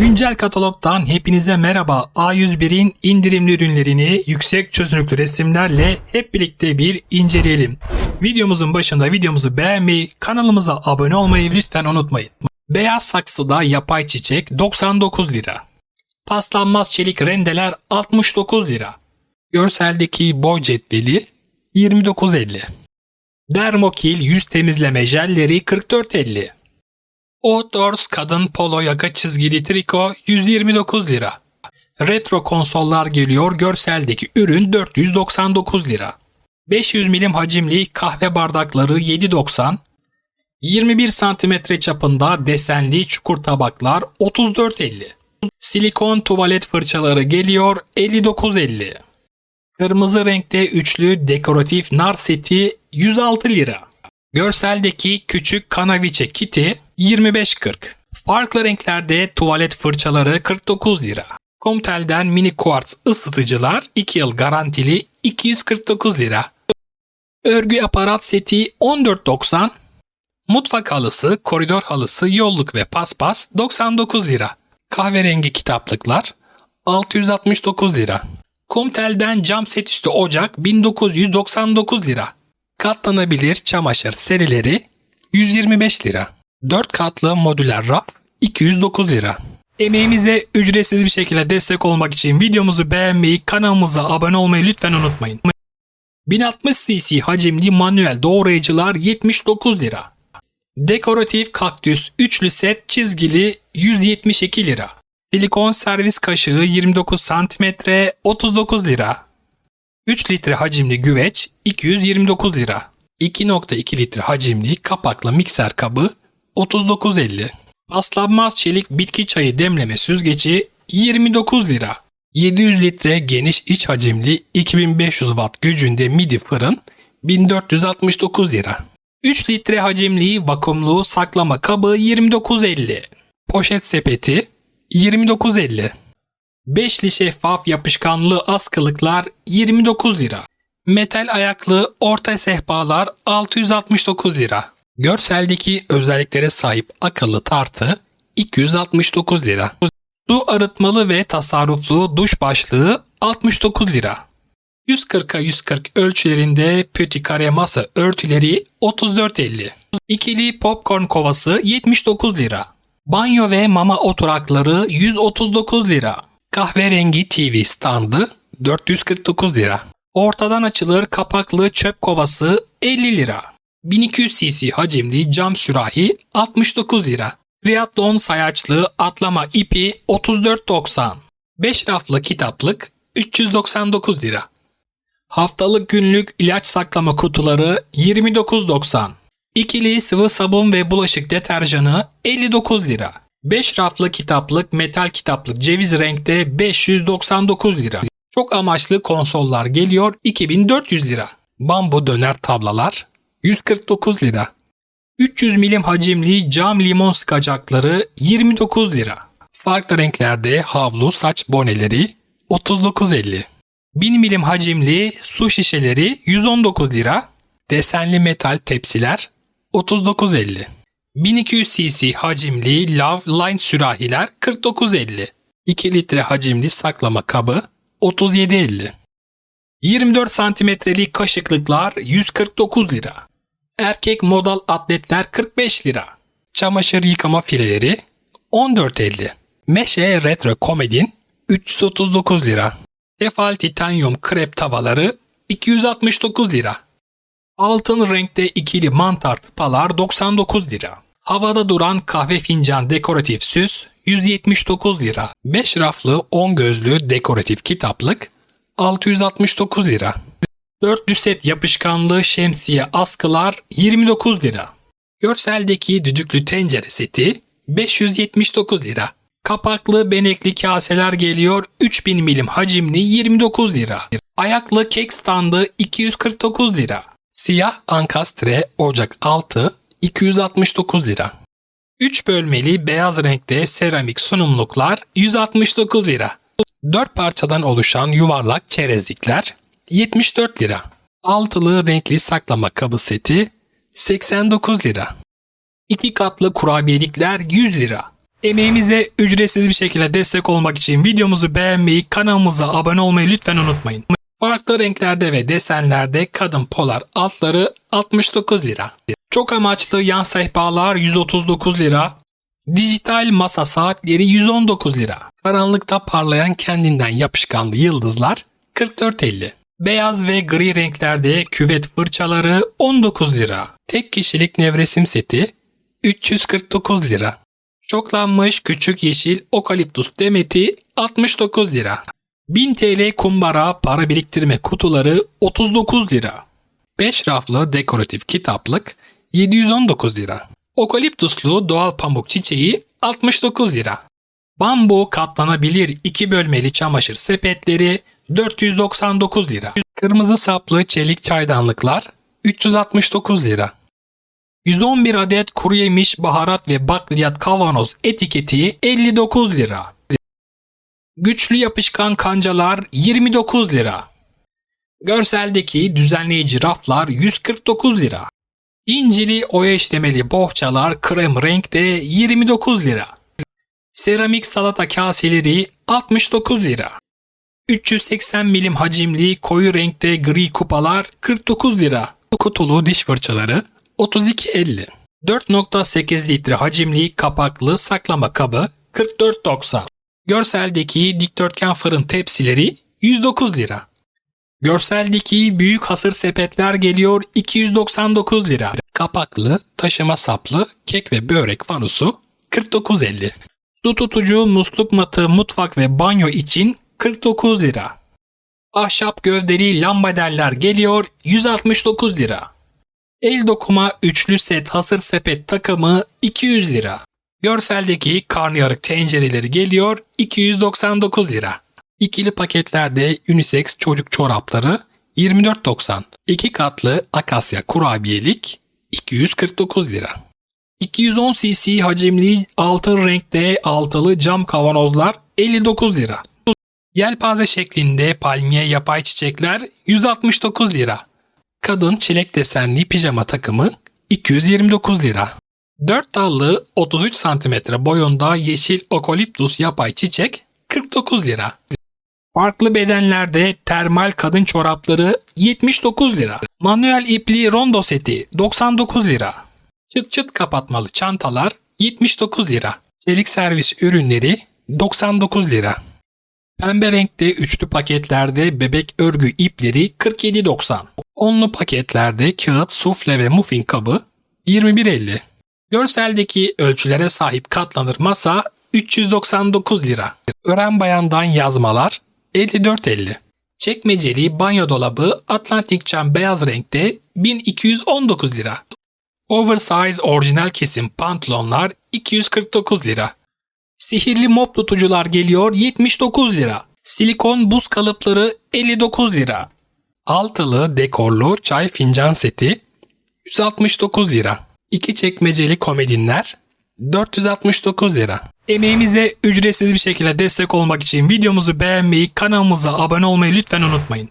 Güncel katalogdan hepinize merhaba. A101'in indirimli ürünlerini yüksek çözünürlüklü resimlerle hep birlikte bir inceleyelim. Videomuzun başında videomuzu beğenmeyi, kanalımıza abone olmayı lütfen unutmayın. Beyaz saksıda yapay çiçek 99 lira. Paslanmaz çelik rendeler 69 lira. Görseldeki boy cetveli 29.50. Dermokil yüz temizleme jelleri 44.50. Outdoors kadın polo yaka çizgili triko 129 lira. Retro konsollar geliyor görseldeki ürün 499 lira. 500 milim hacimli kahve bardakları 7.90. 21 santimetre çapında desenli çukur tabaklar 34.50. Silikon tuvalet fırçaları geliyor 59.50. Kırmızı renkte üçlü dekoratif nar seti 106 lira. Görseldeki küçük kanaviçe kiti 25.40. Farklı renklerde tuvalet fırçaları 49 lira. Comtel'den mini quartz ısıtıcılar 2 yıl garantili 249 lira. Örgü aparat seti 14.90. Mutfak halısı, koridor halısı, yolluk ve paspas 99 lira. Kahverengi kitaplıklar 669 lira. Comtel'den cam set üstü ocak 1999 lira. Katlanabilir çamaşır serileri 125 lira. 4 katlı modüler raf 209 lira. Emeğimize ücretsiz bir şekilde destek olmak için videomuzu beğenmeyi, kanalımıza abone olmayı lütfen unutmayın. 1060 cc hacimli manuel doğrayıcılar 79 lira. Dekoratif kaktüs üçlü set çizgili 172 lira. Silikon servis kaşığı 29 cm 39 lira. 3 litre hacimli güveç 229 lira. 2.2 litre hacimli kapaklı mikser kabı 39.50. Paslanmaz çelik bitki çayı demleme süzgeci 29 lira. 700 litre geniş iç hacimli 2500 watt gücünde midi fırın 1469 lira. 3 litre hacimli vakumlu saklama kabı 29.50. Poşet sepeti 29.50. Beşli şeffaf yapışkanlı askılıklar 29 lira. Metal ayaklı orta sehpalar 669 lira. Görseldeki özelliklere sahip akıllı tartı 269 lira. Su arıtmalı ve tasarruflu duş başlığı 69 lira. 140'a 140 ölçülerinde pöti kare masa örtüleri 34.50. İkili popcorn kovası 79 lira. Banyo ve mama oturakları 139 lira. Kahverengi TV standı 449 lira. Ortadan açılır kapaklı çöp kovası 50 lira. 1200 cc hacimli cam sürahi 69 lira. Triathlon sayaçlı atlama ipi 34.90. 5 raflı kitaplık 399 lira. Haftalık günlük ilaç saklama kutuları 29.90. İkili sıvı sabun ve bulaşık deterjanı 59 lira. 5 raflı kitaplık metal kitaplık ceviz renkte 599 lira. Çok amaçlı konsollar geliyor 2400 lira. Bambu döner tablalar 149 lira. 300 milim hacimli cam limon sıkacakları 29 lira. Farklı renklerde havlu saç boneleri 39.50. 1000 milim hacimli su şişeleri 119 lira. Desenli metal tepsiler 39.50. 1200 cc hacimli Love Line sürahiler 49.50. 2 litre hacimli saklama kabı 37.50. 24 santimetrelik kaşıklıklar 149 lira. Erkek modal atletler 45 lira. Çamaşır yıkama fileleri 14.50. Meşe Retro Komedin 339 lira. Tefal titanyum krep tavaları 269 lira. Altın renkte ikili mantar tıpalar 99 lira. Havada duran kahve fincan dekoratif süs 179 lira. 5 raflı 10 gözlü dekoratif kitaplık 669 lira. Dörtlü set yapışkanlı şemsiye askılar 29 lira. Görseldeki düdüklü tencere seti 579 lira. Kapaklı benekli kaseler geliyor 3000 milim hacimli 29 lira. Ayaklı kek standı 249 lira. Siyah ankastre ocak altı 269 lira. 3 bölmeli beyaz renkte seramik sunumluklar 169 lira. 4 parçadan oluşan yuvarlak çerezlikler 74 lira. Altılı renkli saklama kabı seti 89 lira. 2 katlı kurabiyelikler 100 lira. Emeğimize ücretsiz bir şekilde destek olmak için videomuzu beğenmeyi, kanalımıza abone olmayı lütfen unutmayın. Farklı renklerde ve desenlerde kadın polar altları 69 lira. Çok amaçlı yan sehpalar 139 lira. Dijital masa saatleri 119 lira. Karanlıkta parlayan kendinden yapışkanlı yıldızlar 44.50. Beyaz ve gri renklerde küvet fırçaları 19 lira. Tek kişilik nevresim seti 349 lira. Şoklanmış küçük yeşil okaliptus demeti 69 lira. 1000 TL kumbara para biriktirme kutuları 39 lira. 5 raflı dekoratif kitaplık 719 lira. Okaliptuslu doğal pamuk çiçeği 69 lira. Bambu katlanabilir 2 bölmeli çamaşır sepetleri 499 lira. Kırmızı saplı çelik çaydanlıklar 369 lira. 111 adet kuru yemiş, baharat ve bakliyat kavanoz etiketi 59 lira. Güçlü yapışkan kancalar 29 lira. Görseldeki düzenleyici raflar 149 lira. İncili oya işlemeli bohçalar krem renkte 29 lira. Seramik salata kaseleri 69 lira. 380 milim hacimli koyu renkte gri kupalar 49 lira. Kutulu diş fırçaları 32.50. 4.8 litre hacimli kapaklı saklama kabı 44.90. Görseldeki dikdörtgen fırın tepsileri 109 lira. Görseldeki büyük hasır sepetler geliyor 299 lira. Kapaklı, taşıma saplı, kek ve börek fanusu 49.50. Su tutucu, musluk matı, mutfak ve banyo için 49 lira. Ahşap gövdeli lambaderler geliyor 169 lira. El dokuma üçlü set hasır sepet takımı 200 lira. Görseldeki karnıyarık tencereleri geliyor 299 lira. İkili paketlerde unisex çocuk çorapları 24.90. İki katlı akasya kurabiyelik 249 lira. 210 cc hacimli altın renkte altılı cam kavanozlar 59 lira. Yelpaze şeklinde palmiye yapay çiçekler 169 lira. Kadın çilek desenli pijama takımı 229 lira. 4 dallı 33 cm boyunda yeşil okaliptus yapay çiçek 49 lira. Farklı bedenlerde termal kadın çorapları 79 lira. Manuel ipli rondo seti 99 lira. Çıt çıt kapatmalı çantalar 79 lira. Çelik servis ürünleri 99 lira. Pembe renkte üçlü paketlerde bebek örgü ipleri 47.90. Onlu paketlerde kağıt, sufle ve muffin kabı 21.50. Görseldeki ölçülere sahip katlanır masa 399 lira. Ören bayandan yazmalar 54.50. Çekmeceli banyo dolabı Atlantik cam beyaz renkte 1219 lira. Oversize orijinal kesim pantolonlar 249 lira. Sihirli mop tutucular geliyor 79 lira. Silikon buz kalıpları 59 lira. Altılı dekorlu çay fincan seti 169 lira. İki çekmeceli komodinler 469 lira. Emeğimize ücretsiz bir şekilde destek olmak için videomuzu beğenmeyi, kanalımıza abone olmayı lütfen unutmayın.